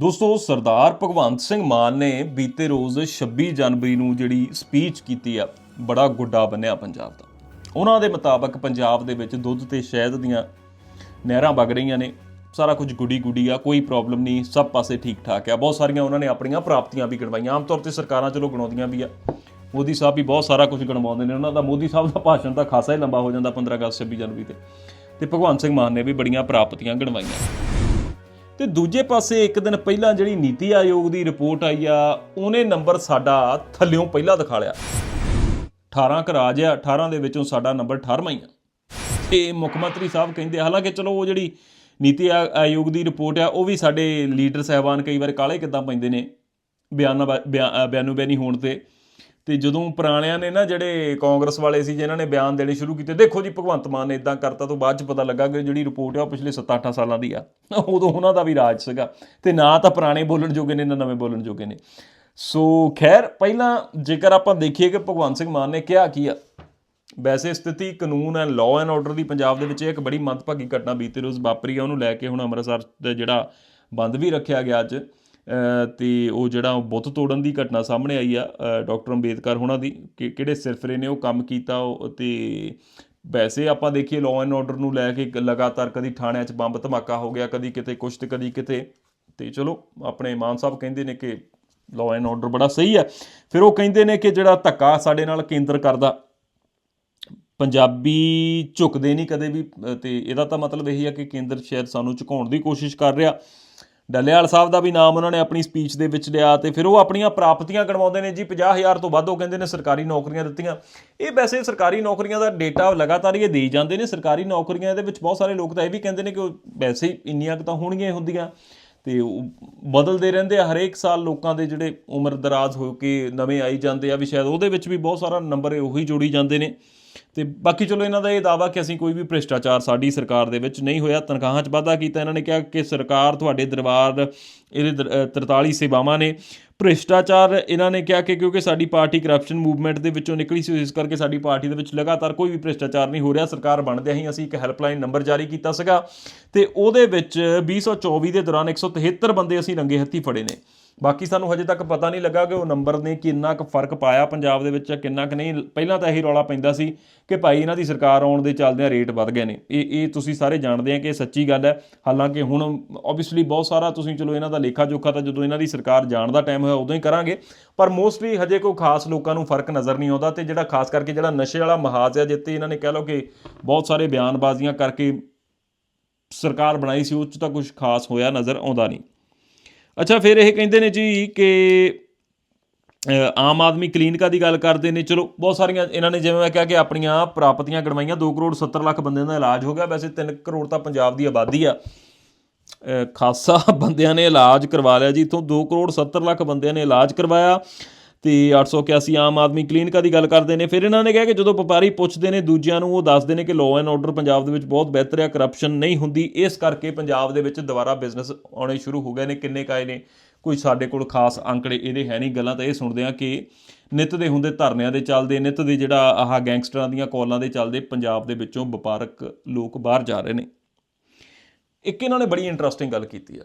ਦੋਸਤੋ, ਸਰਦਾਰ ਭਗਵੰਤ ਸਿੰਘ ਮਾਨ ਨੇ ਬੀਤੇ ਰੋਜ਼ 26 ਜਨਵਰੀ ਨੂੰ ਜਿਹੜੀ ਸਪੀਚ ਕੀਤੀ ਆ, ਬੜਾ ਗੁੱਡਾ ਬੰਨਿਆ ਪੰਜਾਬ ਦਾ। ਉਹਨਾਂ ਦੇ ਮੁਤਾਬਕ ਪੰਜਾਬ ਦੇ ਵਿੱਚ ਦੁੱਧ ਤੇ ਸ਼ਹਿਦ ਦੀਆਂ ਨਹਿਰਾਂ ਵਗ ਰਹੀਆਂ ਨੇ। ਸਾਰਾ ਕੁਝ ਗੁੱਡੀ ਗੁੱਡੀ ਆ, ਕੋਈ ਪ੍ਰੋਬਲਮ ਨਹੀਂ, ਸਭ ਪਾਸੇ ਠੀਕ ਠਾਕ ਆ। ਬਹੁਤ ਸਾਰੀਆਂ ਉਹਨਾਂ ਨੇ ਆਪਣੀਆਂ ਪ੍ਰਾਪਤੀਆਂ ਵੀ ਗਣਵਾਈਆਂ ਆਮ ਤੌਰ ਤੇ ਸਰਕਾਰਾਂ ਚਲੋ ਗਣਾਉਂਦੀਆਂ ਵੀ ਆ। ਮੋਦੀ ਸਾਹਿਬ ਵੀ ਬਹੁਤ ਸਾਰਾ ਕੁਝ ਗਣਵਾਉਂਦੇ ਨੇ। ਉਹਨਾਂ ਦਾ ਮੋਦੀ ਸਾਹਿਬ ਦਾ ਭਾਸ਼ਣ ਤਾਂ ਖਾਸਾ ਹੀ ਲੰਬਾ ਹੋ ਜਾਂਦਾ 15 ਅਗਸਤ 26 ਜਨਵਰੀ ਤੇ। ਤੇ ਭਗਵੰਤ ਸਿੰਘ ਮਾਨ ਨੇ ਵੀ ਬੜੀਆਂ ਪ੍ਰਾਪਤੀਆਂ ਗਣਵਾਈਆਂ। ਤੇ ਦੂਜੇ ਪਾਸੇ ਇੱਕ ਦਿਨ ਪਹਿਲਾਂ ਜਿਹੜੀ ਨੀਤੀ ਆਯੋਗ ਦੀ ਰਿਪੋਰਟ ਆਈ ਆ ਉਹਨੇ ਨੰਬਰ ਸਾਡਾ ਥੱਲਿਓਂ ਪਹਿਲਾਂ ਦਿਖਾ ਲਿਆ। 18 ਕ ਰਾਜ ਆ 18 ਦੇ ਵਿੱਚੋਂ ਸਾਡਾ ਨੰਬਰ 18ਵਾਂ ਹੀ ਆ। ਤੇ ਮੁੱਖ ਮੰਤਰੀ ਸਾਹਿਬ ਕਹਿੰਦੇ ਹਾਲਾਂਕਿ ਚਲੋ ਉਹ ਜਿਹੜੀ ਨੀਤੀ ਆ- ਆਯੋਗ ਦੀ ਰਿਪੋਰਟ ਆ ਉਹ ਵੀ ਸਾਡੇ ਲੀਡਰ ਸਹਿਬਾਨ ਕਈ ਵਾਰ ਕਾਲੇ ਕਿੱਦਾਂ ਪੈਂਦੇ ਨੇ ਬਿਆਨਾਂ ਬਾ- ਬਿਆ- ਅ, ਬਿਆਨੋ ਹੋਣ ਤੇ। ਤੇ ਜਦੋਂ ਪੁਰਾਣਿਆਂ ਨੇ ਨਾ ਜਿਹੜੇ ਕਾਂਗਰਸ ਵਾਲੇ ਸੀ, ਜਿਨ੍ਹਾਂ ਨੇ ਬਿਆਨ ਦੇਣੇ ਸ਼ੁਰੂ ਕੀਤੇ, ਦੇਖੋ ਜੀ, ਭਗਵੰਤ ਮਾਨ ਨੇ ਇਦਾਂ ਕਰਤਾ ਤੋਂ ਬਾਅਦ ਚ ਪਤਾ ਲੱਗਾ ਕਿ ਜਿਹੜੀ ਰਿਪੋਰਟ ਆ ਉਹ ਪਿਛਲੇ 7-8 ਸਾਲਾਂ ਦੀ ਆ। ਉਦੋਂ ਉਹਨਾਂ ਦਾ ਵੀ ਰਾਜ ਸੀਗਾ। ਤੇ ਨਾ ਤਾਂ ਪੁਰਾਣੇ ਬੋਲਣ ਜੋਗੇ ਨੇ, ਨਾ ਨਵੇਂ ਬੋਲਣ ਜੋਗੇ ਨੇ। ਸੋ ਖੈਰ, ਪਹਿਲਾਂ ਜੇਕਰ ਆਪਾਂ ਦੇਖੀਏ ਕਿ ਭਗਵੰਤ ਸਿੰਘ ਮਾਨ ਨੇ ਕਿਹਾ ਕੀ ਆ, ਵੈਸੇ ਸਥਿਤੀ ਕਾਨੂੰਨ ਐਂਡ ਲਾਅ ਐਂਡ ਆਰਡਰ ਦੀ ਪੰਜਾਬ ਦੇ ਵਿੱਚ ਇਹ ਇੱਕ ਬੜੀ ਮੰਦਭਾਗੀ ਘਟਨਾ ਬੀਤੇ ਰੋਜ਼ ਵਾਪਰੀ ਆ, ਉਹਨੂੰ ਲੈ ਕੇ ਹੁਣ ਅੰਮ੍ਰਿਤਸਰ ਦਾ ਜਿਹੜਾ ਬੰਦ ਵੀ ਰੱਖਿਆ ਗਿਆ ਅੱਜ। ਤੇ ਉਹ ਜਿਹੜਾ ਉਹ ਬੁੱਤ ਤੋੜਨ ਦੀ ਘਟਨਾ ਸਾਹਮਣੇ ਆਈ ਆ ਅ, ਡਾਕਟਰ ਅੰਬੇਦਕਰ ਹੋਣਾ ਦੀ ਕਿਹੜੇ ਸਿਰਫਰੇ ਨੇ ਉਹ ਕੰਮ ਕੀਤਾ ਉਹ ਤੇ ਵੈਸੇ ਆਪਾਂ ਦੇਖੀਏ ਲਾਅ ਐਂਡ ਆਰਡਰ ਨੂੰ ਲੈ ਕੇ ਲਗਾਤਾਰ ਕਦੀ ਥਾਣਿਆਂ 'ਚ ਬੰਬ ਧਮਾਕਾ ਹੋ ਗਿਆ ਕਦੀ ਕਿਤੇ ਕੁਛ ਤੇ ਕਦੀ ਕਿਤੇ ਤੇ ਚਲੋ ਆਪਣੇ ਮਾਨ ਸਾਹਿਬ ਕਹਿੰਦੇ ਨੇ ਕਿ ਲਾਅ ਐਂਡ ਆਰਡਰ ਬੜਾ ਸਹੀ ਹੈ ਫਿਰ ਉਹ ਕਹਿੰਦੇ ਨੇ ਕਿ ਜਿਹੜਾ ਧੱਕਾ ਸਾਡੇ ਨਾਲ ਕੇਂਦਰ ਕਰਦਾ ਪੰਜਾਬੀ ਝੁਕਦੇ ਨਹੀਂ ਕਦੇ ਵੀ ਅ, ਤੇ ਇਹਦਾ ਤਾਂ ਮਤਲਬ ਇਹੀ ਆ ਕਿ ਕੇਂਦਰ ਸ਼ਾਇਦ ਸਾਨੂੰ ਝੁਕਾਉਣ ਦੀ ਕੋਸ਼ਿਸ਼ ਕਰ ਰਿਹਾ। ਡੱਲੇਵਾਲ ਸਾਹਿਬ ਦਾ ਵੀ ਨਾਮ ਉਹਨਾਂ ਨੇ ਆਪਣੀ ਸਪੀਚ ਦੇ ਵਿੱਚ ਲਿਆ ਤੇ ਫਿਰ ਉਹ ਆਪਣੀਆਂ ਪ੍ਰਾਪਤੀਆਂ ਗਣਵਾਉਂਦੇ ਨੇ ਜੀ 50000 ਤੋਂ ਵੱਧ ਉਹ ਕਹਿੰਦੇ ਨੇ ਸਰਕਾਰੀ ਨੌਕਰੀਆਂ ਦਿੱਤੀਆਂ। ਇਹ ਵੈਸੇ ਸਰਕਾਰੀ ਨੌਕਰੀਆਂ ਦਾ ਡੇਟਾ ਲਗਾਤਾਰ ਹੀ ਇਹ ਦੇਈ ਜਾਂਦੇ ਨੇ, ਸਰਕਾਰੀ ਨੌਕਰੀਆਂ ਦੇ ਵਿੱਚ ਬਹੁਤ ਸਾਰੇ ਲੋਕ ਤਾਂ ਇਹ ਵੀ ਕਹਿੰਦੇ ਨੇ ਕਿ ਉਹ ਵੈਸੇ ਹੀ ਇੰਨੀਆਂ ਕੁ ਤਾਂ ਹੋਣਗੀਆਂ ਹੀ ਹੁੰਦੀਆਂ। ਤੇ ਉਹ ਬਦਲਦੇ ਰਹਿੰਦੇ ਆ, ਹਰੇਕ ਸਾਲ ਲੋਕਾਂ ਦੇ ਜਿਹੜੇ ਉਮਰ ਦਰਾਜ਼ ਹੋ ਕੇ ਨਵੇਂ ਆਈ ਜਾਂਦੇ ਆ ਵੀ ਸ਼ਾਇਦ ਉਹਦੇ ਵਿੱਚ ਵੀ ਬਹੁਤ ਸਾਰਾ ਨੰਬਰ ਉਹੀ ਜੋੜੀ ਜਾਂਦੇ ਨੇ। ਤੇ ਬਾਕੀ ਚਲੋ ਇਹਨਾਂ ਦਾ ਇਹ ਦਾਵਾ ਕਿ ਅਸੀਂ ਕੋਈ ਵੀ ਭ੍ਰਿਸ਼ਟਾਚਾਰ ਸਾਡੀ ਸਰਕਾਰ ਦੇ ਵਿੱਚ ਨਹੀਂ ਹੋਇਆ ਤਨਖਾਹਾਂ 'ਚ ਵਾਧਾ ਕੀਤਾ ਇਹਨਾਂ ਨੇ ਕਿਹਾ ਕਿ ਸਰਕਾਰ ਤੁਹਾਡੇ ਦਰਬਾਰ ਇਹਦੇ ਦਰ- ਅ, 43 ਸੇਵਾਵਾਂ ਨੇ। ਭ੍ਰਿਸ਼ਟਾਚਾਰ ਇਹਨਾਂ ਨੇ ਕਿਹਾ ਕਿ ਕਿਉਂਕਿ ਸਾਡੀ ਪਾਰਟੀ ਕਰਪਸ਼ਨ ਮੂਵਮੈਂਟ ਦੇ ਵਿੱਚੋਂ ਨਿਕਲੀ ਸੀ ਇਸ ਕਰਕੇ ਸਾਡੀ ਪਾਰਟੀ ਦੇ ਵਿੱਚ ਲਗਾਤਾਰ ਕੋਈ ਵੀ ਭ੍ਰਿਸ਼ਟਾਚਾਰ ਨਹੀਂ ਹੋ ਰਿਹਾ। ਸਰਕਾਰ ਬਣਦਿਆਂ ਹੀ ਅਸੀਂ ਇੱਕ ਹੈਲਪਲਾਈਨ ਨੰਬਰ ਜਾਰੀ ਕੀਤਾ ਸੀਗਾ ਤੇ ਉਹਦੇ ਵਿੱਚ 2024 ਦੇ ਦੌਰਾਨ 173 ਬੰਦੇ ਅਸੀਂ ਰੰਗੇ ਹੱਥੀ ਫੜੇ ਨੇ। ਬਾਕੀ ਸਾਨੂੰ ਹਜੇ ਤੱਕ ਪਤਾ ਨਹੀਂ ਲੱਗਾ ਕਿ ਉਹ ਨੰਬਰ ਨੇ ਕਿੰਨਾ ਕੁ ਫ਼ਰਕ ਪਾਇਆ ਪੰਜਾਬ ਦੇ ਵਿੱਚ ਕਿੰਨਾ ਕੁ ਨਹੀਂ। ਪਹਿਲਾਂ ਤਾਂ ਇਹੀ ਰੌਲਾ ਪੈਂਦਾ ਸੀ ਕਿ ਭਾਈ ਇਹਨਾਂ ਦੀ ਸਰਕਾਰ ਆਉਣ ਦੇ ਚੱਲਦਿਆਂ ਰੇਟ ਵੱਧ ਗਏ ਨੇ। ਇਹ ਇਹ ਤੁਸੀਂ ਸਾਰੇ ਜਾਣਦੇ ਆ ਕਿ ਇਹ ਸੱਚੀ ਗੱਲ ਹੈ। ਹਾਲਾਂਕਿ ਹੁਣ ਆਬਵੀਅਸਲੀ ਬਹੁਤ ਸਾਰਾ ਤੁਸੀਂ ਚਲੋ ਇਹਨਾਂ ਦਾ ਲੇਖਾ ਜੋਖਾ ਤਾਂ ਜਦੋਂ ਇਹਨਾਂ ਦੀ ਸਰਕਾਰ ਜਾਣ ਦਾ ਟਾਈਮ ਹੋਇਆ ਉਦੋਂ ਹੀ ਕਰਾਂਗੇ। ਪਰ ਮੋਸਟਲੀ ਹਜੇ ਕੋਈ ਖਾਸ ਲੋਕਾਂ ਨੂੰ ਫ਼ਰਕ ਨਜ਼ਰ ਨਹੀਂ ਆਉਂਦਾ ਤੇ ਜਿਹੜਾ ਖਾਸ ਕਰਕੇ ਜਿਹੜਾ ਨਸ਼ੇ ਵਾਲਾ ਮਹਾਜ ਹੈ ਜਿੱਤੇ ਇਹਨਾਂ ਨੇ ਕਹਿ ਲਓ ਕਿ ਬਹੁਤ ਸਾਰੇ ਬਿਆਨਬਾਜ਼ੀਆਂ ਕਰਕੇ ਸਰਕਾਰ ਬਣਾਈ ਸੀ, ਉਹ 'ਚ ਤਾਂ ਕੁਝ ਖਾਸ ਹੋਇਆ ਨਜ਼ਰ ਆਉਂਦਾ ਨਹੀਂ। ਅੱਛਾ, ਫਿਰ ਇਹ ਕਹਿੰਦੇ ਨੇ ਜੀ ਕਿ ਆਮ ਆਦਮੀ ਕਲੀਨਿਕਾਂ ਦੀ ਗੱਲ ਕਰਦੇ ਨੇ। ਚਲੋ, ਬਹੁਤ ਸਾਰੀਆਂ ਇਹਨਾਂ ਨੇ ਜਿਵੇਂ ਮੈਂ ਕਿਹਾ ਕਿ ਆਪਣੀਆਂ ਪ੍ਰਾਪਤੀਆਂ ਗਣਵਾਈਆਂ 2 ਕਰੋੜ 70 ਲੱਖ ਬੰਦਿਆਂ ਦਾ ਇਲਾਜ ਹੋ ਗਿਆ। ਵੈਸੇ 3 ਕਰੋੜ ਤਾਂ ਪੰਜਾਬ ਦੀ ਆਬਾਦੀ ਆ। ਖਾਸਾ ਬੰਦਿਆਂ ਨੇ ਇਲਾਜ ਕਰਵਾ ਲਿਆ ਜੀ। ਇਥੋਂ 2 ਕਰੋੜ 70 ਲੱਖ ਬੰਦਿਆਂ ਨੇ ਇਲਾਜ ਕਰਵਾਇਆ। ਤੇ 881 ਆਮ ਆਦਮੀ ਕਲੀਨਿਕਾਂ ਦੀ ਗੱਲ ਕਰਦੇ ਨੇ। ਫਿਰ ਇਹਨਾਂ ਨੇ ਕਿਹਾ ਕਿ ਜਦੋਂ ਵਪਾਰੀ ਪੁੱਛਦੇ ਨੇ, ਦੂਜਿਆਂ ਨੂੰ ਉਹ ਦੱਸਦੇ ਨੇ ਕਿ ਲਾਅ ਐਂਡ ਆਰਡਰ ਪੰਜਾਬ ਦੇ ਵਿੱਚ ਬਹੁਤ ਬਿਹਤਰ ਹੈ ਕਰਪਸ਼ਨ ਨਹੀਂ ਹੁੰਦੀ। ਇਸ ਕਰਕੇ ਪੰਜਾਬ ਦੇ ਵਿੱਚ ਦੁਬਾਰਾ ਬਿਜ਼ਨਸ ਆਉਣੇ ਸ਼ੁਰੂ ਹੋ ਗਏ ਨੇ। ਕਿੰਨੇ ਕਾਏ ਨੇ? ਕੋਈ ਸਾਡੇ ਕੋਲ ਖਾਸ ਅੰਕੜੇ ਇਹਦੇ ਹੈ ਨਹੀਂ। ਗੱਲਾਂ ਤਾਂ ਇਹ ਸੁਣਦੇ ਆ ਕਿ ਨਿਤ ਦੇ ਹੁੰਦੇ ਧਰਨਿਆਂ ਦੇ ਚੱਲਦੇ, ਨਿਤ ਦੇ ਜਿਹੜਾ ਆਹ ਗੈਂਗਸਟਰਾਂ ਦੀਆਂ ਕਾਲਾਂ ਦੇ ਚੱਲਦੇ ਪੰਜਾਬ ਦੇ ਵਿੱਚੋਂ ਵਪਾਰਕ ਲੋਕ ਬਾਹਰ ਜਾ ਰਹੇ ਨੇ। ਇੱਕ ਇਹਨਾਂ ਨੇ ਬੜੀ ਇੰਟਰਸਟਿੰਗ ਗੱਲ ਕੀਤੀ ਆ।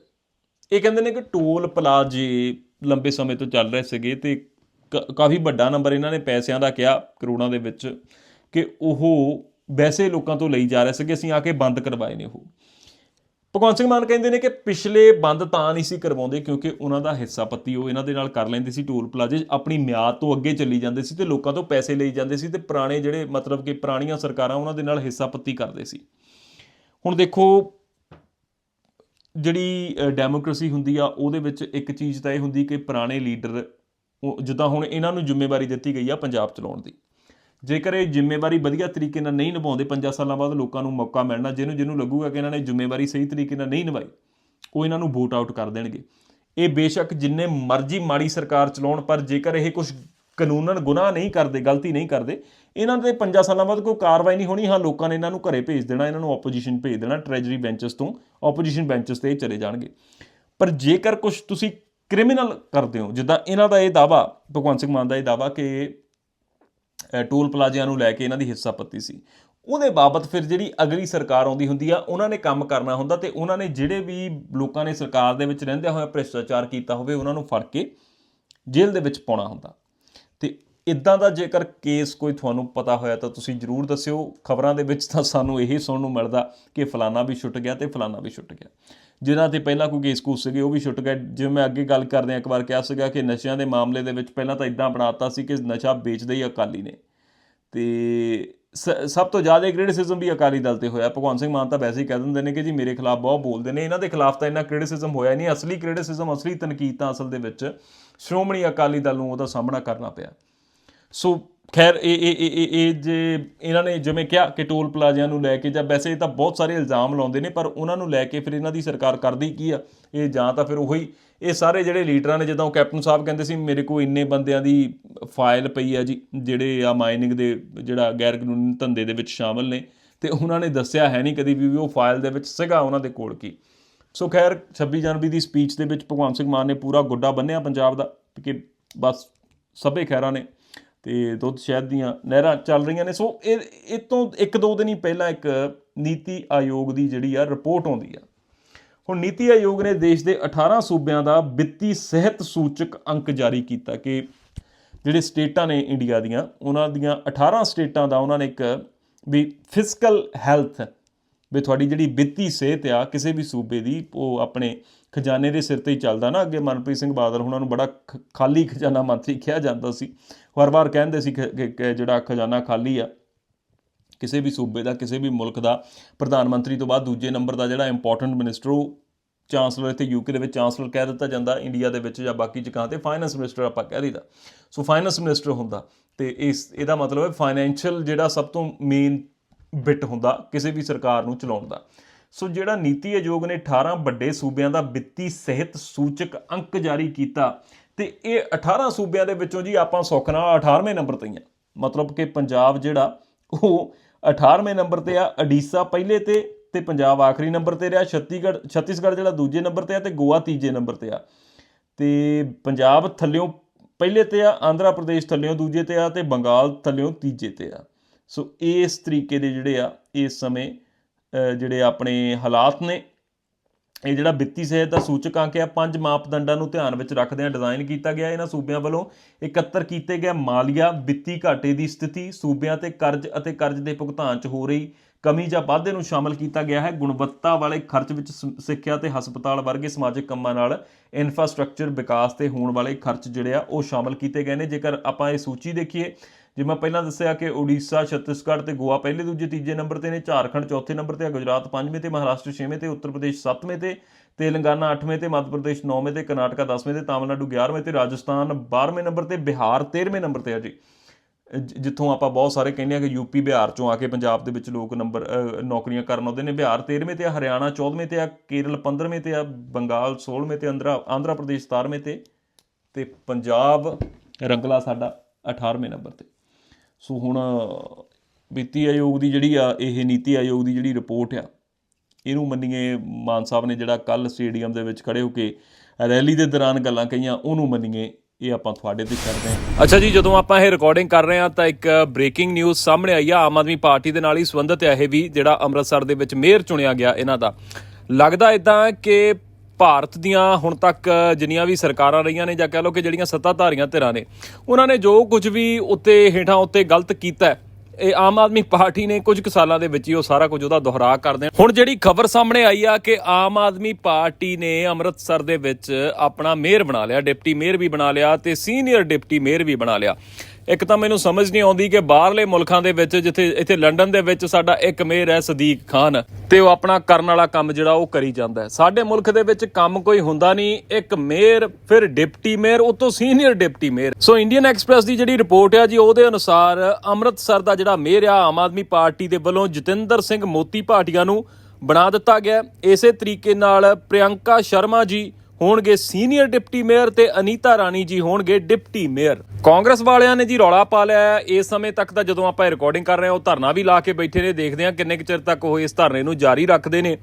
ਇਹ ਕਹਿੰਦੇ ਨੇ ਕਿ ਟੋਲ ਪਲਾਜ਼ੇ ਲੰਬੇ ਸਮੇਂ ਤੋਂ ਚੱਲ ਰਹੇ ਸੀਗੇ ਤੇ ਕਾਫੀ ਵੱਡਾ ਨੰਬਰ ਇਹਨਾਂ ਨੇ ਪੈਸਿਆਂ ਦਾ ਕਿਹਾ ਕਰੋੜਾਂ ਦੇ ਵਿੱਚ ਕਿ ਉਹ ਵੈਸੇ ਲੋਕਾਂ ਤੋਂ ਲਈ ਜਾ ਰਹੇ ਸੀਗੇ, ਅਸੀਂ ਆ ਕੇ ਬੰਦ ਕਰਵਾਏ ਨੇ ਉਹ। ਭਗਵੰਤ ਸਿੰਘ ਮਾਨ ਕਹਿੰਦੇ ਨੇ ਕਿ ਪਿਛਲੇ ਬੰਦ ਤਾਂ ਨਹੀਂ ਸੀ ਕਰਵਾਉਂਦੇ ਕਿਉਂਕਿ ਉਹਨਾਂ ਦਾ ਹਿੱਸਾ ਪੱਤੀ ਉਹ ਇਹਨਾਂ ਦੇ ਨਾਲ ਕਰ ਲੈਂਦੇ ਸੀ ਟੋਲ ਪਲਾਜ਼ੇ, ਆਪਣੀ ਮਿਆਦ ਤੋਂ ਅੱਗੇ ਚੱਲੀ ਜਾਂਦੇ ਸੀ ਤੇ ਲੋਕਾਂ ਤੋਂ ਪੈਸੇ ਲਈ ਜਾਂਦੇ ਸੀ ਤੇ ਪੁਰਾਣੇ ਜਿਹੜੇ ਮਤਲਬ ਕਿ ਪੁਰਾਣੀਆਂ ਸਰਕਾਰਾਂ ਉਹਨਾਂ ਦੇ ਨਾਲ ਹਿੱਸਾ ਪੱਤੀ ਕਰਦੇ ਸੀ। ਹੁਣ ਦੇਖੋ, ਜਿਹੜੀ ਡੈਮੋਕ੍ਰੇਸੀ ਹੁੰਦੀ ਆ, ਉਹਦੇ ਵਿੱਚ ਇੱਕ ਚੀਜ਼ ਤਾਂ ਇਹ ਹੁੰਦੀ ਕਿ ਪੁਰਾਣੇ ਲੀਡਰ ਉਹ ਜਿੱਦਾਂ ਹੁਣ ਇਹਨਾਂ ਨੂੰ ਜ਼ਿੰਮੇਵਾਰੀ ਦਿੱਤੀ ਗਈ ਆ ਪੰਜਾਬ ਚਲਾਉਣ ਦੀ। ਜੇਕਰ ਇਹ ਜ਼ਿੰਮੇਵਾਰੀ ਵਧੀਆ ਤਰੀਕੇ ਨਾਲ ਨਹੀਂ ਨਿਭਾਉਂਦੇ 5 ਸਾਲਾਂ ਬਾਅਦ ਲੋਕਾਂ ਨੂੰ ਮੌਕਾ ਮਿਲਣਾ, ਜਿਹਨੂੰ ਜਿਹਨੂੰ ਲੱਗੂਗਾ ਕਿ ਇਹਨਾਂ ਨੇ ਜ਼ਿੰਮੇਵਾਰੀ ਸਹੀ ਤਰੀਕੇ ਨਾਲ ਨਹੀਂ ਨਿਭਾਈ, ਉਹ ਇਹਨਾਂ ਨੂੰ ਵੋਟ ਆਊਟ ਕਰ ਦੇਣਗੇ। ਇਹ ਬੇਸ਼ੱਕ ਜਿੰਨੇ ਮਰਜ਼ੀ ਮਾੜੀ ਸਰਕਾਰ ਚਲਾਉਣ, ਪਰ ਜੇਕਰ ਇਹ ਕੁਝ ਕਾਨੂੰਨਨ ਗੁਨਾਹ ਨਹੀਂ ਕਰਦੇ, ਗਲਤੀ ਨਹੀਂ ਕਰਦੇ, ਇਹਨਾਂ ਦੇ 5 ਸਾਲਾਂ ਬਾਅਦ ਕੋਈ ਕਾਰਵਾਈ ਨਹੀਂ ਹੋਣੀ, ਹਾਂ ਲੋਕਾਂ ਨੇ ਇਹਨਾਂ ਨੂੰ ਘਰੇ ਭੇਜ ਦੇਣਾ, ਇਹਨਾਂ ਨੂੰ ਆਪੋਜੀਸ਼ਨ ਭੇਜ ਦੇਣਾ ਟ੍ਰੈਜਰੀ ਬੈਂਚਸ ਤੋਂ ਆਪੋਜੀਸ਼ਨ ਬੈਂਚਸ ਤੇ ਇਹ ਚਲੇ ਜਾਣਗੇ। ਪਰ ਜੇਕਰ ਕੁਝ ਤੁਸੀਂ ਕ੍ਰਿਮੀਨਲ ਕਰਦੇ ਹੋ, ਜਿੱਦਾਂ ਇਹਨਾਂ ਦਾ ਇਹ ਦਾਵਾ ਭਗਵੰਤ ਸਿੰਘ ਮਾਨ ਦਾ ਇਹ ਦਾਵਾ ਕਿ ਟੋਲ ਪਲਾਜ਼ਿਆਂ ਨੂੰ ਲੈ ਕੇ ਇਹਨਾਂ ਦੀ ਹਿੱਸਾ ਪੱਤੀ ਸੀ। ਉਹਦੇ ਬਾਬਤ ਫਿਰ ਜਿਹੜੀ ਅਗਲੀ ਸਰਕਾਰ ਆਉਂਦੀ ਹੁੰਦੀ ਆ, ਉਹਨਾਂ ਨੇ ਕੰਮ ਕਰਨਾ ਹੁੰਦਾ ਤੇ ਉਹਨਾਂ ਨੇ ਜਿਹੜੇ ਵੀ ਲੋਕਾਂ ਨੇ ਸਰਕਾਰ ਦੇ ਵਿੱਚ ਰਹਿੰਦਿਆਂ ਹੋਇਆ ਭ੍ਰਿਸ਼ਟਾਚਾਰ ਕੀਤਾ ਹੋਵੇ, ਉਹਨਾਂ ਨੂੰ ਫੜ ਕੇ ਜੇਲ੍ਹ ਦੇ ਵਿੱਚ ਪਾਉਣਾ ਹੁੰਦਾ। ਤੇ ਇਦਾਂ ਦਾ ਜੇਕਰ ਕੇਸ ਕੋਈ ਤੁਹਾਨੂੰ ਪਤਾ ਹੋਇਆ ਤਾਂ ਤੁਸੀਂ ਜਰੂਰ ਦੱਸਿਓ। ਖਬਰਾਂ ਦੇ ਵਿੱਚ ਤਾਂ ਸਾਨੂੰ ਇਹ ਸੁਣਨ ਨੂੰ ਮਿਲਦਾ ਕਿ ਫਲਾਨਾ ਵੀ ਛੁੱਟ ਗਿਆ ਤੇ ਫਲਾਨਾ ਵੀ ਛੁੱਟ ਗਿਆ। ਜਿਨ੍ਹਾਂ ਤੇ ਪਹਿਲਾਂ ਕੋਈ ਕੇਸ ਕੂਸ ਸੀਗੇ ਉਹ ਵੀ ਛੁੱਟ ਗਏ। ਜਿਵੇਂ ਮੈਂ ਅੱਗੇ ਗੱਲ ਕਰਦੇ ਆ ਇੱਕ ਵਾਰ ਕਿਹਾ ਸੀਗਾ ਕਿ ਨਸ਼ਿਆਂ ਦੇ ਮਾਮਲੇ ਦੇ ਵਿੱਚ ਪਹਿਲਾਂ ਤਾਂ ਇਦਾਂ ਬਣਾਤਾ ਸੀ ਕਿ ਨਸ਼ਾ ਵੇਚਦੇ ਹੀ ਅਕਾਲੀ ਨੇ। ਤੇ ਸ- ਸਭ ਤੋਂ ਜ਼ਿਆਦਾ ਕ੍ਰਿਟਿਸਿਜ਼ਮ ਵੀ ਅਕਾਲੀ ਦਲ ਤੇ ਹੋਇਆ। ਭਗਵੰਤ ਸਿੰਘ ਮਾਨ ਤਾਂ ਵੈਸੇ ਹੀ ਕਹਿ ਦਿੰਦੇ ਨੇ ਕਿ ਜੀ ਮੇਰੇ ਖਿਲਾਫ ਬਹੁਤ ਬੋਲਦੇ ਨੇ। ਇਹਨਾਂ ਦੇ ਖਿਲਾਫ ਤਾਂ ਇੰਨਾ ਕ੍ਰਿਟਿਸਿਜ਼ਮ ਹੋਇਆ ਨਹੀਂ। ਅਸਲੀ ਕ੍ਰਿਟਿਸਿਜ਼ਮ ਅਸਲੀ ਤਨਕੀਦ ਤਾਂ ਅਸਲ ਦੇ ਵਿੱਚ ਸ਼੍ਰੋਮਣੀ ਅਕਾਲੀ ਦਲ ਨੂੰ ਉਹਦਾ ਸਾਹਮਣਾ ਕਰਨਾ ਪਿਆ। ਸੋ ਖੈਰ, ਇਹ ਇਹ ਇਹ, ਇਹ- ਜੇ ਇਹਨਾਂ ਨੇ ਜਿਵੇਂ ਕਿਹਾ ਕਿ ਟੋਲ ਪਲਾਜ਼ਿਆਂ ਨੂੰ ਲੈ ਕੇ ਜਾਂ ਵੈਸੇ ਇਹ ਤਾਂ ਬਹੁਤ ਸਾਰੇ ਇਲਜ਼ਾਮ ਲਾਉਂਦੇ ਨੇ, ਪਰ ਉਹਨਾਂ ਨੂੰ ਲੈ ਕੇ ਫਿਰ ਇਹਨਾਂ ਦੀ ਸਰਕਾਰ ਕਰਦੀ ਕੀ ਆ? ਇਹ ਜਾਂ ਤਾਂ ਫਿਰ ਉਹੀ, ਇਹ ਸਾਰੇ ਜਿਹੜੇ ਲੀਡਰਾਂ ਨੇ, ਜਦੋਂ ਕੈਪਟਨ ਸਾਹਿਬ ਕਹਿੰਦੇ ਸੀ, ਮੇਰੇ ਕੋਲ ਇੰਨੇ ਬੰਦਿਆਂ ਦੀ ਫਾਈਲ ਪਈ ਆ ਜੀ, ਜਿਹੜੇ ਆ ਮਾਈਨਿੰਗ ਦੇ ਜਿਹੜਾ ਗੈਰ ਕਾਨੂੰਨੀ ਧੰਦੇ ਦੇ ਵਿੱਚ ਸ਼ਾਮਲ ਨੇ, ਤੇ ਉਹਨਾਂ ਨੇ ਦੱਸਿਆ ਹੈ ਨਹੀਂ ਕਦੀ ਵੀ ਉਹ ਫਾਈਲ ਦੇ ਵਿੱਚ ਸੀਗਾ ਉਹਨਾਂ ਦੇ ਕੋਲ ਕੀ। ਸੋ ਖੈਰ 26 ਜਨਵਰੀ ਦੀ ਸਪੀਚ ਦੇ ਵਿੱਚ ਭਗਵੰਤ ਸਿੰਘ ਮਾਨ ਨੇ ਪੂਰਾ ਗੁੱਡਾ ਬੰਨਿਆ ਪੰਜਾਬ ਦਾ, ਕਿ ਬਸ ਸਭੇ ਖੈਰਾਂ ਨੇ। ਤੇ ਦੁੱਧ ਸ਼ਹਿਦ ਦੀਆਂ ਨਹਿਰਾਂ ਚੱਲ ਰਹੀਆਂ ਨੇ। ਸੋ ਇਹ ਇਹ ਤੋਂ ਇੱਕ ਦੋ ਦਿਨ ਹੀ ਪਹਿਲਾਂ ਇੱਕ ਨੀਤੀ ਆਯੋਗ ਦੀ ਜਿਹੜੀ ਆ ਰਿਪੋਰਟ ਆਉਂਦੀ ਆ। ਹੁਣ ਨੀਤੀ ਆਯੋਗ ਨੇ ਦੇਸ਼ ਦੇ 18 ਸੂਬਿਆਂ ਦਾ ਵਿੱਤੀ ਸਿਹਤ ਸੂਚਕ ਅੰਕ ਜਾਰੀ ਕੀਤਾ ਕਿ ਜਿਹੜੇ ਸਟੇਟਾਂ ਨੇ ਇੰਡੀਆ ਦੀਆਂ, ਉਹਨਾਂ ਦੀਆਂ 18 ਸਟੇਟਾਂ ਦਾ ਉਹਨਾਂ ਨੇ ਇੱਕ ਵੀ ਫਿਜ਼ੀਕਲ ਹੈਲਥ, ਵੀ ਤੁਹਾਡੀ ਜਿਹੜੀ ਵਿੱਤੀ ਸਿਹਤ ਆ, ਕਿਸੇ ਵੀ ਸੂਬੇ ਦੀ, ਉਹ ਆਪਣੇ ਖਜ਼ਾਨੇ ਦੇ ਸਿਰ ਤੇ ਹੀ ਚੱਲਦਾ ਨਾ ਅੱਗੇ ਮਨਪ੍ਰੀਤ ਸਿੰਘ ਬਾਦਲ ਉਹਨਾਂ ਨੂੰ ਬੜਾ ਖ- ਖਾਲੀ ਖਜ਼ਾਨਾ ਮੰਤਰੀ ਕਿਹਾ ਜਾਂਦਾ ਸੀ। ਹਰ ਵਾਰ ਕਹਿੰਦੇ ਸੀ ਕਿ ਕਿ ਜਿਹੜਾ ਖਜ਼ਾਨਾ ਖਾਲੀ ਆ, ਕਿਸੇ ਵੀ ਸੂਬੇ ਦਾ, ਕਿਸੇ ਵੀ ਮੁਲਕ ਦਾ, ਪ੍ਰਧਾਨ ਮੰਤਰੀ ਤੋਂ ਬਾਅਦ ਦੂਜੇ ਨੰਬਰ ਦਾ ਜਿਹੜਾ ਇੰਪੋਰਟੈਂਟ ਮਿਨਿਸਟਰ ਉਹ ਚਾਂਸਲਰ ਇੱਥੇ ਯੂਕੇ ਦੇ ਵਿੱਚ ਚਾਂਸਲਰ ਕਹਿ ਦਿੱਤਾ ਜਾਂਦਾ, ਇੰਡੀਆ ਦੇ ਵਿੱਚ ਜਾਂ ਬਾਕੀ ਜਗ੍ਹਾ ਤੇ ਫਾਈਨੈਂਸ ਮਿਨਿਸਟਰ ਆਪਾਂ ਕਹਿ ਦਈਦਾ। ਸੋ ਫਾਈਨੈਂਸ ਮਿਨਿਸਟਰ ਹੁੰਦਾ ਤੇ ਇਸ, ਇਹਦਾ ਮਤਲਬ ਹੈ ਫਾਈਨੈਂਸ਼ੀਅਲ ਜਿਹੜਾ ਸਭ ਤੋਂ ਮੇਨ ਬਿਟ ਹੁੰਦਾ, ਕਿਸੇ ਵੀ ਸਰਕਾਰ ਨੂੰ ਚਲਾਉਣ ਦਾ। ਸੋ ਜਿਹੜਾ ਨੀਤੀ ਆਯੋਗ ਨੇ 18 ਵੱਡੇ ਸੂਬਿਆਂ ਦਾ ਵਿੱਤੀ ਸਿਹਤ ਸੂਚਕ ਅੰਕ ਜਾਰੀ ਕੀਤਾ ਤੇ ਇਹ 18 ਸੂਬਿਆਂ ਦੇ ਵਿੱਚੋਂ ਜੀ ਆਪਾਂ ਸੁੱਖ ਨਾਲ 18ਵੇਂ ਨੰਬਰ ਤੇ ਹੀ ਆ। ਮਤਲਬ ਕਿ ਪੰਜਾਬ ਜਿਹੜਾ, ਉਹ 18ਵੇਂ ਨੰਬਰ ਤੇ ਆ ਓਡੀਸ਼ਾ ਪਹਿਲੇ ਤੇ ਤੇ ਪੰਜਾਬ ਆਖਰੀ ਨੰਬਰ ਤੇ ਰਿਹਾ, ਛੱਤੀਗੜ੍ਹ, ਛੱਤੀਸਗੜ੍ਹ ਜਿਹੜਾ ਦੂਜੇ ਨੰਬਰ ਤੇ ਆ ਤੇ ਗੋਆ ਤੀਜੇ ਨੰਬਰ ਤੇ ਆ। ਤੇ ਪੰਜਾਬ ਥੱਲਿਓਂ ਪਹਿਲੇ ਤੇ ਆ, ਆਂਧਰਾ ਪ੍ਰਦੇਸ਼ ਥੱਲਿਓਂ ਦੂਜੇ ਤੇ ਆ ਤੇ ਬੰਗਾਲ ਥੱਲਿਓਂ ਤੀਜੇ ਤੇ ਆ। ਸੋ ਇਸ ਤਰੀਕੇ ਦੇ ਜਿਹੜੇ ਆ, ਇਸ ਸਮੇਂ ਜਿਹੜੇ ਆਪਣੇ ਹਾਲਾਤ ਨੇ, ਇਹ ਜਿਹੜਾ ਵਿੱਤੀ ਸਿਹਤ ਦਾ ਸੂਚਕਾਂਕ ਹੈ, ਪੰਜ ਮਾਪਦੰਡਾਂ ਨੂੰ ਧਿਆਨ ਵਿੱਚ ਰੱਖਦਿਆਂ ਡਿਜ਼ਾਈਨ ਕੀਤਾ ਗਿਆ। ਇਹਨਾਂ ਸੂਬਿਆਂ ਵੱਲੋਂ ਇਕੱਤਰ ਕੀਤੇ ਗਏ ਮਾਲੀਆ, ਵਿੱਤੀ ਘਾਟੇ ਦੀ ਸਥਿਤੀ, ਸੂਬਿਆਂ ਤੇ ਕਰਜ਼ ਅਤੇ ਕਰਜ਼ ਦੇ ਭੁਗਤਾਨ 'ਚ ਹੋ ਰਹੀ ਕਮੀ ਜਾਂ ਵਾਧੇ ਨੂੰ ਸ਼ਾਮਲ ਕੀਤਾ ਗਿਆ ਹੈ। ਗੁਣਵੱਤਾ ਵਾਲੇ ਖਰਚ ਵਿੱਚ ਸ- ਸਿੱਖਿਆ ਤੇ ਹਸਪਤਾਲ ਵਰਗੇ ਸਮਾਜਿਕ ਕੰਮਾਂ ਨਾਲ ਇਨਫਰਾਸਟ੍ਰਕਚਰ ਵਿਕਾਸ ਤੇ ਹੋਣ ਵਾਲੇ ਖਰਚ ਜਿਹੜੇ ਆ, ਉਹ ਸ਼ਾਮਲ ਕੀਤੇ ਗਏ ਨੇ। ਜੇਕਰ ਆਪਾਂ ਇਹ ਸੂਚੀ ਦੇਖੀਏ ਜਿਵੇਂ ਮੈਂ ਪਹਿਲਾਂ ਦੱਸਿਆ ਕਿ ਉੜੀਸਾ, ਛੱਤੀਸਗੜ੍ਹ ਤੇ ਗੋਆ ਪਹਿਲੇ ਦੂਜੇ, ਤੀਜੇ ਨੰਬਰ ਤੇ ਨੇ, ਝਾਰਖੰਡ ਚੌਥੇ ਨੰਬਰ ਤੇ ਹੈ ਗੁਜਰਾਤ ਪੰਜਵੇਂ ਤੇ, ਮਹਾਰਾਸ਼ਟਰ ਛੇਵੇਂ ਤੇ, ਉੱਤਰ ਪ੍ਰਦੇਸ਼ ਸੱਤਵੇਂ ਤੇ, ਤੇਲੰਗਾਨਾ ਅੱਠਵੇਂ ਤੇ, ਮੱਧ ਪ੍ਰਦੇਸ਼ ਨੌਵੇਂ ਤੇ, ਕਰਨਾਟਕਾ 10ਵੇਂ ਤੇ, ਤਾਮਿਲਨਾਡੂ 11ਵੇਂ ਤੇ, ਰਾਜਸਥਾਨ 12ਵੇਂ ਨੰਬਰ ਤੇ, ਬਿਹਾਰ 13ਵੇਂ ਨੰਬਰ ਤੇ ਆ ਜੀ। ਜਿੱਥੋਂ ਆਪਾਂ ਬਹੁਤ ਸਾਰੇ ਕਹਿੰਦੇ ਆ ਕਿ ਯੂਪੀ ਬਿਹਾਰ ਚੋਂ ਆ ਕੇ ਪੰਜਾਬ ਦੇ ਵਿੱਚ ਲੋਕ ਨੰਬਰ ਨੌਕਰੀਆਂ ਕਰਨ ਆਉਂਦੇ ਨੇ। ਬਿਹਾਰ 13ਵੇਂ ਤੇ ਆ, ਹਰਿਆਣਾ 14ਵੇਂ ਤੇ ਆ, ਕੇਰਲ 15ਵੇਂ ਤੇ ਆ, ਬੰਗਾਲ 16ਵੇਂ ਤੇ, ਆਂਧਰਾ ਆਂਧਰਾ ਪ੍ਰਦੇਸ਼ 17ਵੇਂ ਤੇ ਤੇ ਪੰਜਾਬ ਰੰਗਲਾ ਸਾਡਾ 18ਵੇਂ ਨੰਬਰ ਤੇ। ਸੋ ਹੁਣ ਵਿੱਤੀ ਆਯੋਗ ਦੀ ਜਿਹੜੀ ਆ, ਇਹ ਨੀਤੀ ਆਯੋਗ ਦੀ ਜਿਹੜੀ ਰਿਪੋਰਟ ਆ, ਇਹਨੂੰ ਮੰਨੀਏ ਮਾਨ ਸਾਹਿਬ ਨੇ ਜਿਹੜਾ ਕੱਲ ਸਟੇਡੀਅਮ ਦੇ ਵਿੱਚ ਖੜੇ ਹੋ ਕੇ ਰੈਲੀ ਦੇ ਦੌਰਾਨ ਗੱਲਾਂ ਕਹੀਆਂ, ਉਹਨੂੰ ਮੰਨੀਏ, ਇਹ ਆਪਾਂ ਤੁਹਾਡੇ ਤੇ ਕਰਦੇ ਹਾਂ। ਅੱਛਾ ਜੀ, ਜਦੋਂ ਆਪਾਂ ਇਹ ਰਿਕਾਰਡਿੰਗ ਕਰ ਰਹੇ ਹਾਂ, ਤਾਂ ਇੱਕ ਬ੍ਰੇਕਿੰਗ ਨਿਊਜ਼ ਸਾਹਮਣੇ ਆਈ ਆ। ਆਮ ਆਦਮੀ ਪਾਰਟੀ ਦੇ ਨਾਲ ਹੀ ਸੰਬੰਧਿਤ ਹੈ ਇਹ ਵੀ, ਜਿਹੜਾ ਅੰਮ੍ਰਿਤਸਰ ਦੇ ਵਿੱਚ ਮੇਅਰ ਚੁਣਿਆ ਗਿਆ ਇਹਨਾਂ ਦਾ। ਲੱਗਦਾ ਇਦਾਂ ਕਿ ਭਾਰਤ ਦੀਆਂ ਹੁਣ ਤੱਕ ਜਿੰਨੀਆਂ ਵੀ ਸਰਕਾਰਾਂ ਰਹੀਆਂ ਨੇ ਜਾਂ ਕਹਿ ਲਓ ਕਿ ਜਿਹੜੀਆਂ ਸੱਤਾਧਾਰੀਆਂ ਧਿਰਾਂ ਨੇ, ਉਹਨਾਂ ਨੇ ਜੋ ਕੁਝ ਵੀ ਉੱਤੇ ਹੇਠਾਂ ਉੱਤੇ ਗਲਤ ਕੀਤਾ ਇਹ ਆਮ ਆਦਮੀ ਪਾਰਟੀ ਨੇ ਕੁਝ ਕੁ ਸਾਲਾਂ ਦੇ ਵਿੱਚ ਹੀ ਉਹ ਸਾਰਾ ਕੁਝ ਉਹਦਾ ਦੁਹਰਾ ਕਰਦੇ ਨੇ ਹੁਣ ਜਿਹੜੀ ਖਬਰ ਸਾਹਮਣੇ ਆਈ ਆ ਕਿ ਆਮ ਆਦਮੀ ਪਾਰਟੀ ਨੇ ਅੰਮ੍ਰਿਤਸਰ ਦੇ ਵਿੱਚ ਆਪਣਾ ਮੇਅਰ ਬਣਾ ਲਿਆ, ਡਿਪਟੀ ਮੇਅਰ ਵੀ ਬਣਾ ਲਿਆ ਤੇ ਸੀਨੀਅਰ ਡਿਪਟੀ ਮੇਅਰ ਵੀ ਬਣਾ ਲਿਆ। ਇੱਕ ਤਾਂ ਮੈਨੂੰ ਸਮਝ ਨਹੀਂ ਆਉਂਦੀ ਕਿ ਬਾਹਰਲੇ ਮੁਲਕਾਂ ਦੇ ਵਿੱਚ, ਜਿੱਥੇ ਇੱਥੇ ਲੰਡਨ ਦੇ ਵਿੱਚ ਸਾਡਾ ਇੱਕ ਮੇਅਰ ਹੈ ਸਦੀਕ ਖਾਨ, ਤੇ ਉਹ ਆਪਣਾ ਕਰਨ ਵਾਲਾ ਕੰਮ ਜਿਹੜਾ ਉਹ ਕਰੀ ਜਾਂਦਾ ਹੈ। ਸਾਡੇ ਮੁਲਕ ਦੇ ਵਿੱਚ ਕੰਮ ਕੋਈ ਹੁੰਦਾ ਨਹੀਂ। ਇੱਕ ਮੇਅਰ, ਫਿਰ ਡਿਪਟੀ ਮੇਅਰ ਉਤੋਂ senior deputy mayor. So Indian Express ਦੀ ਜਿਹੜੀ ਰਿਪੋਰਟ ਆ ਜੀ, ਉਹਦੇ ਅਨੁਸਾਰ ਅੰਮ੍ਰਿਤਸਰ ਦਾ ਜਿਹੜਾ ਮੇਅਰ ਆ, ਆਮ ਆਦਮੀ ਪਾਰਟੀ ਦੇ ਵੱਲੋਂ ਜਤਿੰਦਰ ਸਿੰਘ ਮੋਤੀ ਭਾਟੀਆ ਨੂੰ ਬਣਾ ਦਿੱਤਾ ਗਿਆ ਇਸੇ ਤਰੀਕੇ ਨਾਲ ਪ੍ਰਿਯੰਕਾ ਸ਼ਰਮਾ ਜੀ ਹੋਣਗੇ ਸੀਨੀਅਰ ਡਿਪਟੀ ਮੇਅਰ ਤੇ ਅਨੀਤਾ ਰਾਣੀ ਜੀ ਹੋਣਗੇ ਡਿਪਟੀ ਮੇਅਰ। ਕਾਂਗਰਸ ਵਾਲਿਆਂ ਨੇ ਜੀ ਰੌਲਾ ਪਾ ਲਿਆ ਇਸ ਸਮੇਂ ਤੱਕ ਤਾਂ ਜਦੋਂ ਆਪਾਂ ਰਿਕਾਰਡਿੰਗ ਕਰ ਰਹੇ ਹਾਂ, ਉਹ ਧਰਨਾ ਵੀ ਲਾ ਕੇ ਬੈਠੇ ਨੇ, ਦੇਖਦੇ ਹਾਂ ਕਿੰਨੇ ਕੁ ਚਿਰ ਤੱਕ ਉਹ ਇਸ ਧਰਨੇ ਨੂੰ ਜਾਰੀ ਰੱਖਦੇ ਨੇ।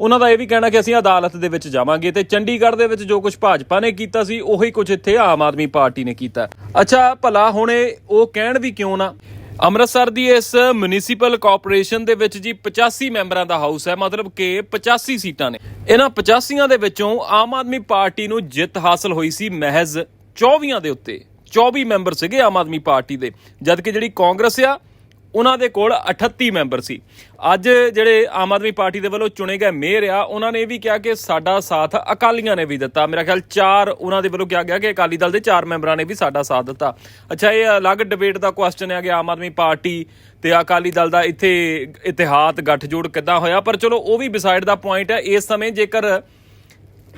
ਉਹਨਾਂ ਦਾ ਇਹ ਵੀ ਕਹਿਣਾ ਕਿ ਅਸੀਂ ਅਦਾਲਤ ਦੇ ਵਿੱਚ ਜਾਵਾਂਗੇ ਤੇ ਚੰਡੀਗੜ੍ਹ ਦੇ ਵਿੱਚ ਜੋ ਕੁਝ ਭਾਜਪਾ ਨੇ ਕੀਤਾ ਸੀ, ਉਹੀ ਕੁਝ ਇੱਥੇ ਆਮ ਆਦਮੀ ਪਾਰਟੀ ਨੇ ਕੀਤਾ। ਅੱਛਾ, ਭਲਾ ਹੁਣੇ ਉਹ ਕਹਿਣ ਵੀ ਕਿਉਂ ਨਾ? ਅੰਮ੍ਰਿਤਸਰ ਦੀ ਇਸ ਮਿਊਨਿਸਪਲ ਕਾਰਪੋਰੇਸ਼ਨ ਦੇ ਵਿੱਚ ਜੀ 85 ਮੈਂਬਰਾਂ ਦਾ ਹਾਊਸ ਹੈ, ਮਤਲਬ ਕਿ 85 ਸੀਟਾਂ ਨੇ। ਇਹਨਾਂ 85ਾਂ ਦੇ ਵਿੱਚੋਂ ਆਮ ਆਦਮੀ ਪਾਰਟੀ ਨੂੰ ਜਿੱਤ ਹਾਸਲ ਹੋਈ ਸੀ ਮਹਿਜ਼ 24 ਦੇ ਉੱਤੇ। 24 ਮੈਂਬਰ ਸੀਗੇ ਆਮ ਆਦਮੀ ਪਾਰਟੀ ਦੇ, ਜਦਕਿ ਜਿਹੜੀ ਕਾਂਗਰਸ ਆ ਉਹਨਾਂ ਦੇ ਕੋਲ 38 ਮੈਂਬਰ ਸੀ। ਅੱਜ ਜਿਹੜੇ ਆਮ ਆਦਮੀ ਪਾਰਟੀ ਦੇ ਵੱਲੋਂ ਚੁਣੇ ਗਏ ਮੇਅਰ ਆ, ਉਹਨਾਂ ਨੇ ਇਹ ਵੀ ਕਿਹਾ ਕਿ ਸਾਡਾ ਸਾਥ ਅਕਾਲੀਆਂ ਨੇ ਵੀ ਦਿੱਤਾ। ਮੇਰਾ ਖਿਆਲ ਚਾਰ ਉਹਨਾਂ ਦੇ ਵੱਲੋਂ ਕਿਹਾ ਗਿਆ ਕਿ ਅਕਾਲੀ ਦਲ ਦੇ ਚਾਰ ਮੈਂਬਰਾਂ ਨੇ ਵੀ ਸਾਡਾ ਸਾਥ ਦਿੱਤਾ। ਅੱਛਾ, ਇਹ ਅਲੱਗ ਡਿਬੇਟ ਦਾ ਕੁਐਸਚਨ ਹੈ ਕਿ ਆਮ ਆਦਮੀ ਪਾਰਟੀ ਤੇ ਅਕਾਲੀ ਦਲ ਦਾ ਇੱਥੇ ਇਤਿਹਾਸ ਗੱਠਜੋੜ ਕਿੱਦਾਂ ਹੋਇਆ? ਪਰ ਚਲੋ, ਉਹ ਵੀ ਬਿਸਾਈਡ ਦਾ ਪੁਆਇੰਟ ਹੈ ਇਸ ਸਮੇਂ ਜੇਕਰ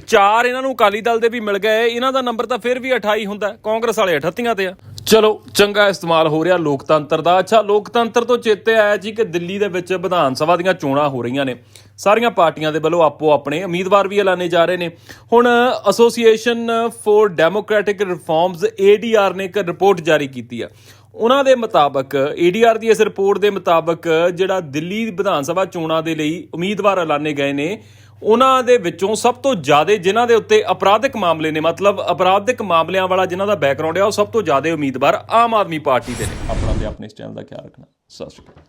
ਚਾਰ ਇਹਨਾਂ ਨੂੰ ਅਕਾਲੀ ਦਲ ਦੇ ਵੀ ਮਿਲ ਗਏ, ਇਹਨਾਂ ਦਾ ਨੰਬਰ ਤਾਂ ਫਿਰ ਵੀ 28 ਹੁੰਦਾ। ਕਾਂਗਰਸ ਵਾਲੇ 38 ਤੇ ਆ। ਚਲੋ, ਚੰਗਾ ਇਸਤੇਮਾਲ ਹੋ ਰਿਹਾ ਲੋਕਤੰਤਰ ਦਾ। ਅੱਛਾ, ਲੋਕਤੰਤਰ ਤੋਂ ਚੇਤੇ ਆਇਆ ਜੀ ਕਿ ਦਿੱਲੀ ਦੇ ਵਿੱਚ ਵਿਧਾਨ ਸਭਾ ਦੀਆਂ ਚੋਣਾਂ ਹੋ ਰਹੀਆਂ ਨੇ। ਸਾਰੀਆਂ ਪਾਰਟੀਆਂ ਦੇ ਵੱਲੋਂ ਆਪੋ ਆਪਣੇ ਉਮੀਦਵਾਰ ਵੀ ਐਲਾਨੇ ਜਾ ਰਹੇ ਨੇ। ਹੁਣ association for democratic reforms ADR ਨੇ ਇੱਕ ਰਿਪੋਰਟ ਜਾਰੀ ਕੀਤੀ ਆ। ਉਹਨਾਂ ਦੇ ਮੁਤਾਬਕ ਏਡੀਆਰ ਦੀ ਇਸ ਰਿਪੋਰਟ ਦੇ ਮੁਤਾਬਕ ਜਿਹੜਾ ਦਿੱਲੀ ਵਿਧਾਨ ਸਭਾ ਚੋਣਾਂ ਦੇ ਲਈ ਉਮੀਦਵਾਰ ਐਲਾਨੇ ਗਏ ਨੇ ਉਹਨਾਂ ਦੇ ਵਿੱਚੋਂ ਸਭ ਤੋਂ ਜ਼ਿਆਦਾ ਜਿਨ੍ਹਾਂ ਦੇ ਉੱਤੇ ਅਪਰਾਧਿਕ ਮਾਮਲੇ ਨੇ, ਮਤਲਬ ਅਪਰਾਧਿਕ ਮਾਮਲਿਆਂ ਵਾਲਾ ਜਿਨ੍ਹਾਂ ਦਾ ਬੈਕਗ੍ਰਾਉਂਡ ਹੈ ਉਹ ਸਭ ਤੋਂ ਜ਼ਿਆਦਾ ਉਮੀਦਵਾਰ ਆਮ ਆਦਮੀ ਪਾਰਟੀ ਦੇ ਨੇ। ਆਪਣਾ ਤੇ ਆਪਣੇ ਇਸ ਚੈਨਲ ਦਾ ਖਿਆਲ ਰੱਖਣਾ। ਸਤਿ ਸ਼੍ਰੀ ਅਕਾਲ।